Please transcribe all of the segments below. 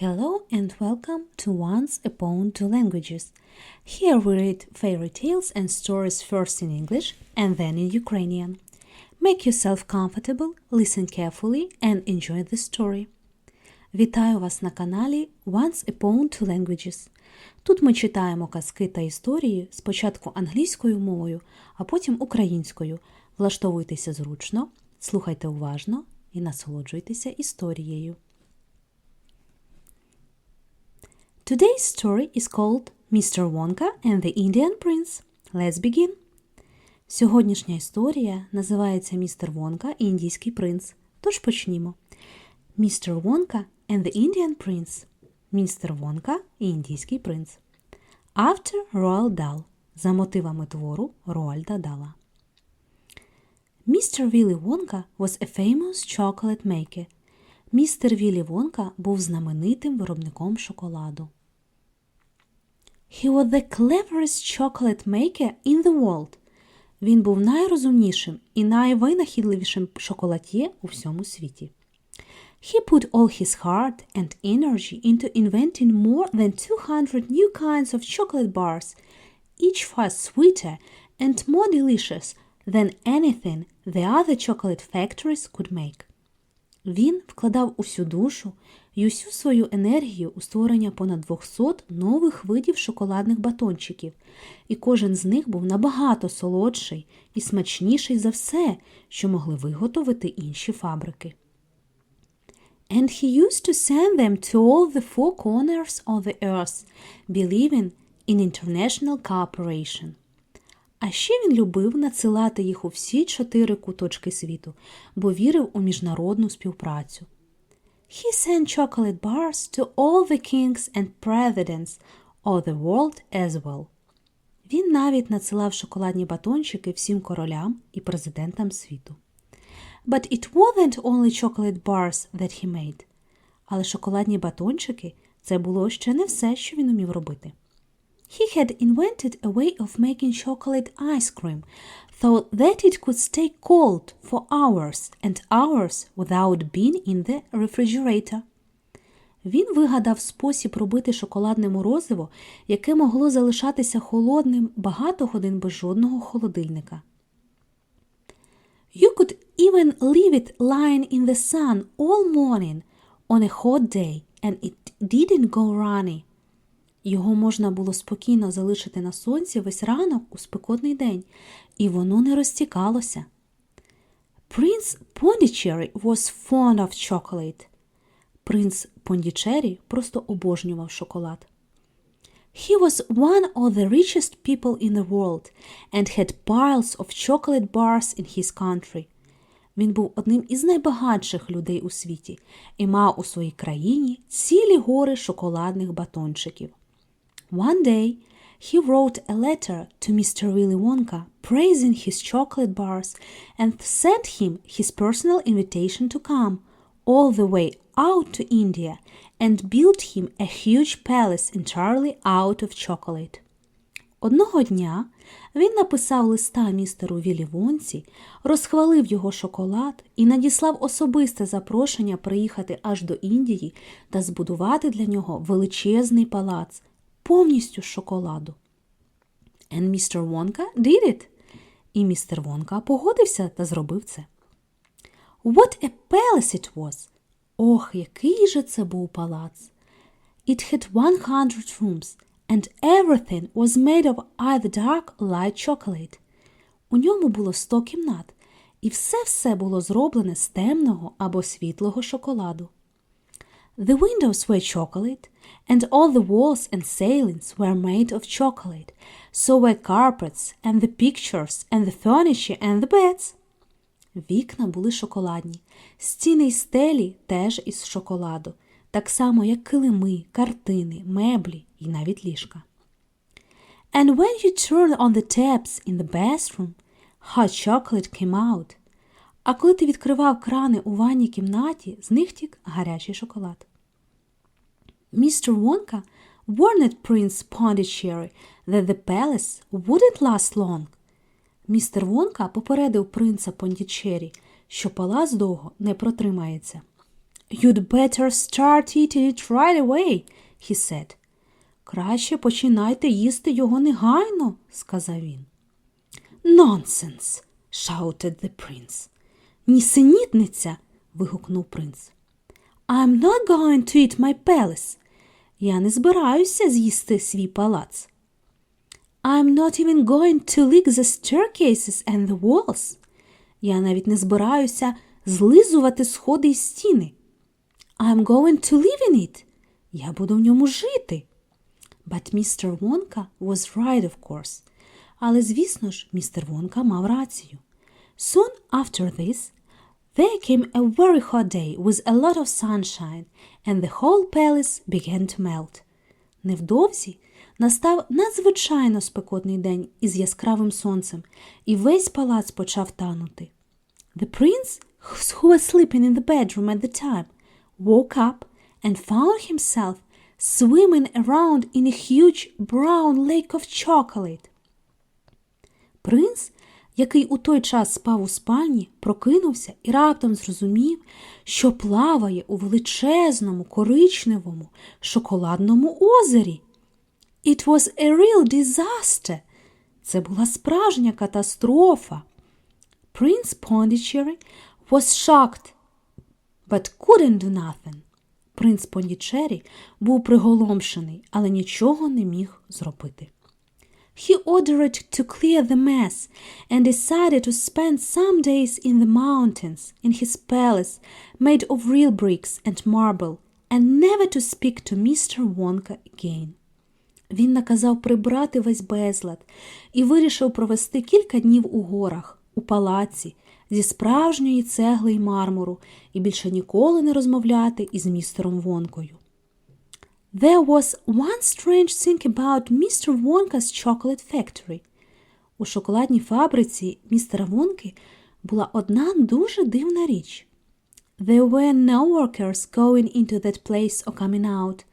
Hello and welcome to Once Upon Two Languages. Here we read fairy tales and stories first in English and then in Ukrainian. Make yourself comfortable, listen carefully and enjoy the story. Вітаю вас на каналі Once Upon Two Languages. Тут ми читаємо казки та історії спочатку англійською мовою, а потім українською. Влаштовуйтеся зручно, слухайте уважно і насолоджуйтеся історією. Today's story is called Mr. Wonka and the Indian Prince. Let's begin. Сьогоднішня історія називається Містер Вонка і Індійський принц. Тож почнімо. Містер Вонка and the Indian Prince. Містер Вонка і Індійський принц. Автор Роald Dahl. За мотивами твору Роальда Дала. Містер Віллі Вонка was a famous chocolate maker. Містер Віллі Вонка був знаменитим виробником шоколаду. He was the cleverest chocolate maker in the world. Він був найрозумнішим і найвинахідливішим шоколад'є у всьому світі. He put all his heart and energy into inventing more than 200 new kinds of chocolate bars, each far sweeter and more delicious than anything the other chocolate factories could make. Він вкладав усю душу і усю свою енергію у створення понад 200 нових видів шоколадних батончиків, і кожен з них був набагато солодший і смачніший за все, що могли виготовити інші фабрики. And he used to send them to all the four corners of the earth, believing in international cooperation. А ще він любив надсилати їх у всі чотири куточки світу, бо вірив у міжнародну співпрацю. He sent chocolate bars to all the kings and presidents of the world as well. Він навіть надсилав шоколадні батончики всім королям і президентам світу. But it wasn't only chocolate bars that he made. Але шоколадні батончики це було ще не все, що він умів робити. He had invented a way of making chocolate ice cream so that it could stay cold for hours and hours without being in the refrigerator. Він вигадав спосіб робити шоколадне морозиво, яке могло залишатися холодним багато годин без жодного холодильника. You could even leave it lying in the sun all morning on a hot day and it didn't go runny. Його можна було спокійно залишити на сонці весь ранок у спекотний день, і воно не розтікалося. Prince Pondicherry was fond of chocolate. Принц Пондічері просто обожнював шоколад. He was one of the richest people in the world and had piles of chocolate bars in his country. Він був одним із найбагатших людей у світі і мав у своїй країні цілі гори шоколадних батончиків. One day, he wrote a letter to Mr. Willy Wonka praising his chocolate bars and sent him his personal invitation to come all the way out to India and build him a huge palace entirely out of chocolate. Одного дня він написав листа містеру Віллі Вонці, розхвалив його шоколад і надіслав особисте запрошення приїхати аж до Індії та збудувати для нього величезний палац повністю з шоколаду. And Mr. Wonka did it. І містер Вонка погодився та зробив це. What a palace it was! Ох, який же це був палац! It had 100 rooms, and everything was made of either dark or light chocolate. У ньому було 100 кімнат, і все-все було зроблене з темного або світлого шоколаду. The windows were chocolate, and all the walls and ceilings were made of chocolate, so were carpets, and the pictures, and the furniture, and the beds. Вікна були шоколадні, стіни й стелі теж із шоколаду, так само, як килими, картини, меблі і навіть ліжка. And when you turned on the taps in the bathroom, hot chocolate came out. А коли ти відкривав крани у ванній кімнаті, з них тік гарячий шоколад. Mr. Wonka warned Prince Pondicherry that the palace wouldn't last long. Містер Вонка попередив принца Пондічері, що палац довго не протримається. You'd better start eating it right away, he said. Краще починайте їсти його негайно, сказав він. Nonsense, shouted the prince. Нісенітниця. вигукнув принц. I'm not going to eat my palace. Я не збираюся з'їсти свій палац. I'm not even going to lick the staircases and the walls. Я навіть не збираюся злизувати сходи й стіни. I'm going to live in it. Я буду в ньому жити. But Mr. Wonka was right, of course. Але, звісно ж, містер Вонка мав рацію. Soon after this, there came a very hot day with a lot of sunshine, and the whole palace began to melt. Невдовзі настав надзвичайно спекотний день із яскравим сонцем, і весь палац почав танути. The prince, who was sleeping in the bedroom at the time, woke up and found himself swimming around in a huge brown lake of chocolate. Принц, який у той час спав у спальні, прокинувся і раптом зрозумів, що плаває у величезному коричневому шоколадному озері. It was a real disaster. Це була справжня катастрофа. Prince Pondicherry was shocked, but couldn't do nothing. Принц Пондічері був приголомшений, але нічого не міг зробити. He ordered to clear the mess and decided to spend some days in the mountains in his palace made of real bricks and marble and never to speak to Mr. Wonka again. Він наказав прибрати весь безлад і вирішив провести кілька днів у горах, у палаці, зі справжньої цегли й мармуру і більше ніколи не розмовляти із містером Вонкою. There was one strange thing about Mr. Wonka's chocolate factory. У шоколадній фабриці містера Вонки була одна дуже дивна річ. There were no workers going into that place or coming out.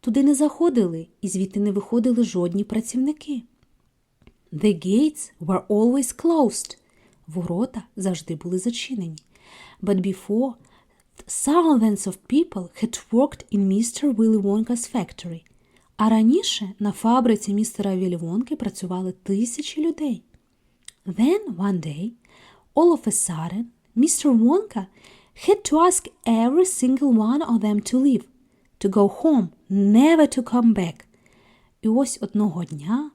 Туди не заходили і звідти не виходили жодні працівники. The gates were always closed. Ворота завжди були зачинені. But before, thousands of people had worked in Mr. Willy Wonka's factory. А раніше на фабриці містера Віллі Вонки працювали тисячі людей. Then, one day, all of a sudden, Mr. Wonka had to ask every single one of them to leave, to go home, never to come back. І ось одного дня,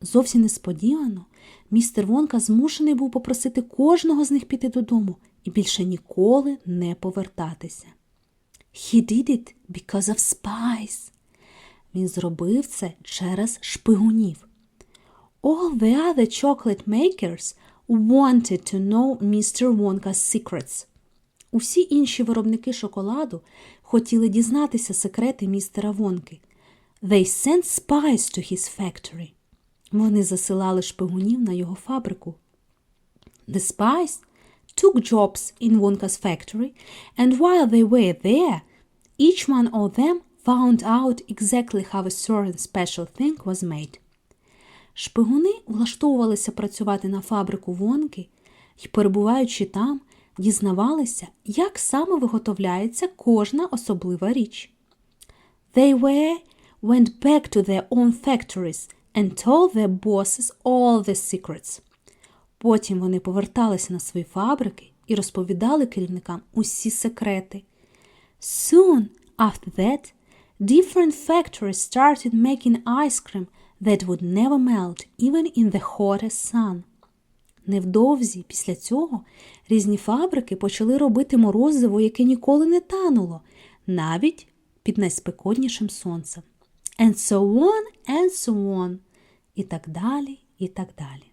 зовсім несподівано, містер Вонка змушений був попросити кожного з них піти додому і більше ніколи не повертатися. He did it because of spies. Він зробив це через шпигунів. All the other chocolate makers wanted to know Mr. Wonka's secrets. Усі інші виробники шоколаду хотіли дізнатися секрети містера Вонки. They sent spies to his factory. Вони засилали шпигунів на його фабрику. The spies took jobs in Wonka's factory, and while they were there, each one of them found out exactly how a certain special thing was made. Шпигуни влаштовувалися працювати на фабрику Вонки і, перебуваючи там, дізнавалися, як саме виготовляється кожна особлива річ. They were went back to their own factories and told their bosses all the secrets. Потім вони поверталися на свої фабрики і розповідали керівникам усі секрети. Soon after that, different factories started making ice cream that would never melt even in the hottest sun. Невдовзі після цього різні фабрики почали робити морозиво, яке ніколи не тануло, навіть під найспекотнішим сонцем. And so on, and so on. І так далі, і так далі.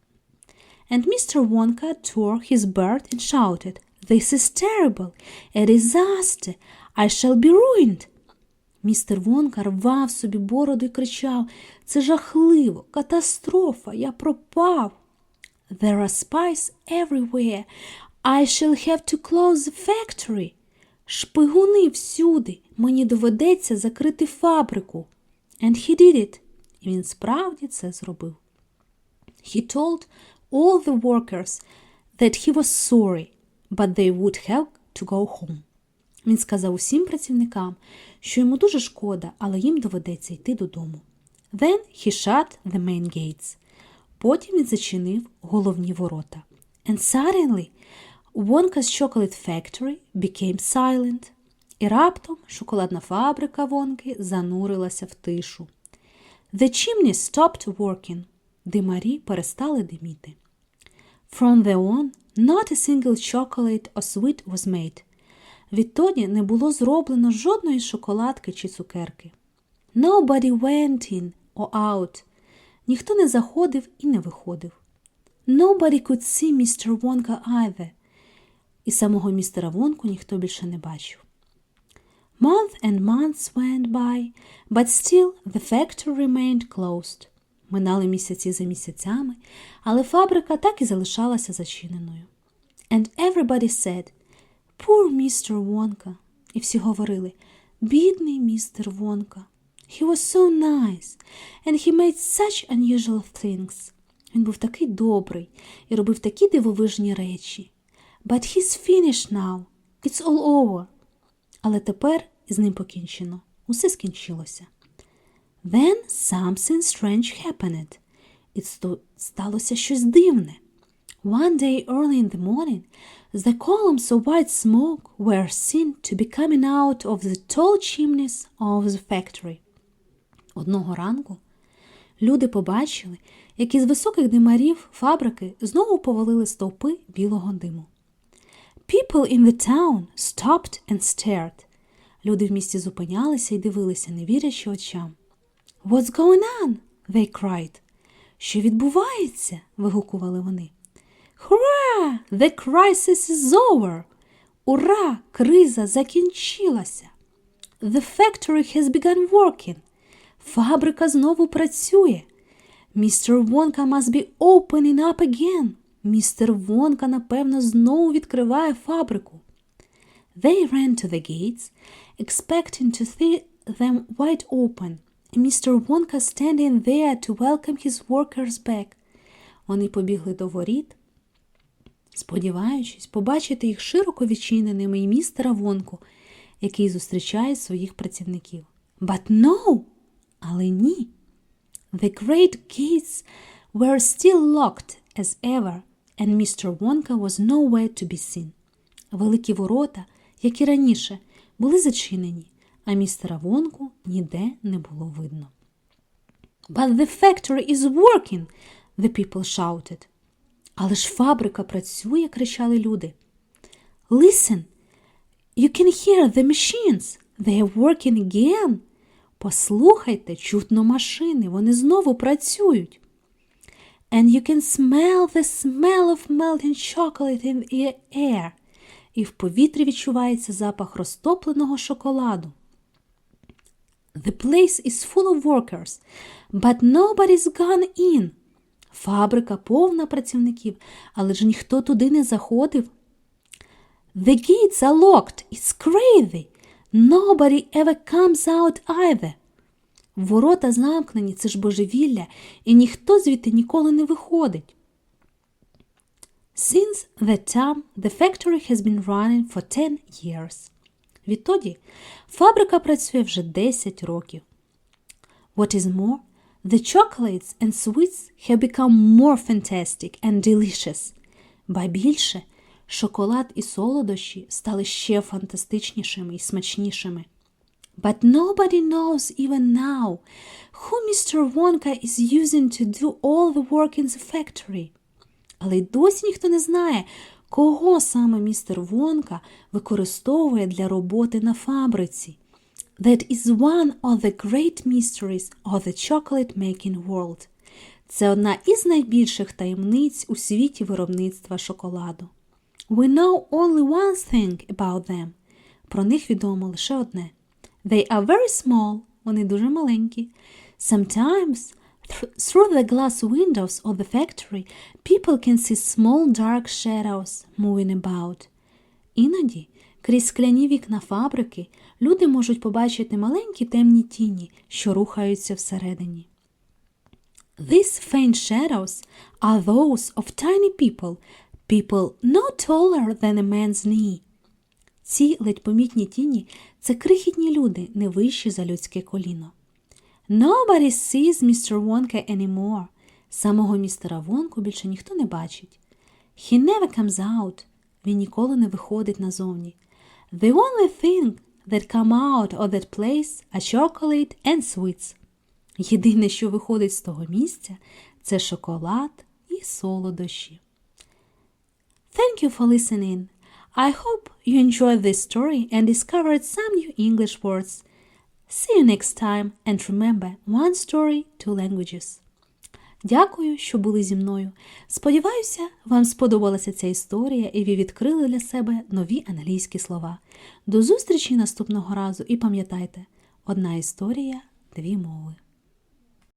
And Mr. Wonka tore his beard and shouted, This is terrible, a disaster, I shall be ruined. Містер Вонка рвав собі бороду і кричав Це жахливо, катастрофа, я пропав. There are spies everywhere. I shall have to close the factory. Шпигуни всюди. Мені доведеться закрити фабрику. And he did it. І він справді це зробив. He told all the workers that he was sorry, but they would have to go home. Він сказав усім працівникам, що йому дуже шкода, але їм доведеться йти додому. Then he shut the main gates. Потім він зачинив головні ворота. And suddenly Wonka's chocolate factory became silent. І раптом шоколадна фабрика Вонки занурилася в тишу. The chimney stopped working. Димарі перестали диміти. From there on, not a single chocolate or sweet was made. Відтоді не було зроблено жодної шоколадки чи цукерки. Nobody went in or out. Ніхто не заходив і не виходив. Nobody could see Mr. Wonka either. І самого містера Вонку ніхто більше не бачив. Month and months went by, but still the factory remained closed. Минали місяці за місяцями, але фабрика так і залишалася зачиненою. And everybody said, Poor Mr. Wonka. І всі говорили, бідний містер Вонка. He was so nice, and he made such unusual things. Він був такий добрий і робив такі дивовижні речі. But he's finished now. It's all over. Але тепер з ним покінчено. Усе скінчилося. Then something strange happened. І сталося щось дивне. One day early in the morning, the columns of white smoke were seen to be coming out of the tall chimneys of the factory. Одного ранку люди побачили, як із високих димарів фабрики знову повалили стовпи білого диму. People in the town stopped and stared. Люди в місті зупинялися і дивилися, не вірячи очам. What's going on? they cried. Що відбувається? вигукували вони. Hurrah! The crisis is over! Ура! Криза закінчилася! The factory has begun working. Фабрика знову працює. Mr. Wonka must be opening up again. Містер Вонка, напевно, знову відкриває фабрику. They ran to the gates, expecting to see them wide open, Mr. Wonka standing there to welcome his workers back. Вони побігли до воріт, сподіваючись побачити їх широко відчиненими і містера Вонку, який зустрічає своїх працівників. But no! Але ні. The great gates were still locked as ever, and Mr. Wonka was nowhere to be seen. Великі ворота, як і раніше, були зачинені, а містера Вонку ніде не було видно. But the factory is working, the people shouted. Але ж фабрика працює, кричали люди. Listen, you can hear the machines. They are working again. Послухайте, чутно машини, вони знову працюють. And you can smell the smell of melting chocolate in the air. І в повітрі відчувається запах розтопленого шоколаду. The place is full of workers, but nobody's gone in. Фабрика повна працівників, але ж ніхто туди не заходив. The gates are locked. It's crazy. Nobody ever comes out either. Ворота замкнені, це ж божевілля, і ніхто звідти ніколи не виходить. Since that time, the factory has been running for 10 years. Відтоді фабрика працює вже 10 років. What is more, the chocolates and sweets have become more fantastic and delicious. Ба більше, шоколад і солодощі стали ще фантастичнішими і смачнішими. But nobody knows even now who Mr. Wonka is using to do all the work in the factory. Але й досі ніхто не знає, кого саме містер Вонка використовує для роботи на фабриці. That is one of the great mysteries of the chocolate-making world. Це одна із найбільших таємниць у світі виробництва шоколаду. We know only one thing about them. Про них відомо лише одне. They are very small, вони дуже маленькі. Sometimes through the glass windows of the factory people can see small dark shadows moving about. Іноді крізь скляні вікна фабрики люди можуть побачити маленькі темні тіні, що рухаються всередині. These faint shadows are those of tiny people, people no taller than a man's knee. Ці ледь помітні тіні це крихітні люди, не вищі за людське коліно. Nobody sees Mr. Wonka anymore. Самого містера Вонку більше ніхто не бачить. He never comes out. Він ніколи не виходить назовні. The only thing that come out of that place are chocolate and sweets. Єдине, що виходить з того місця, це шоколад і солодощі. Thank you for listening. I hope you enjoyed this story and discovered some new English words. See you next time and remember one story, two languages. Дякую, що були зі мною. Сподіваюся, вам сподобалася ця історія і ви відкрили для себе нові англійські слова. До зустрічі наступного разу і пам'ятайте, одна історія, дві мови.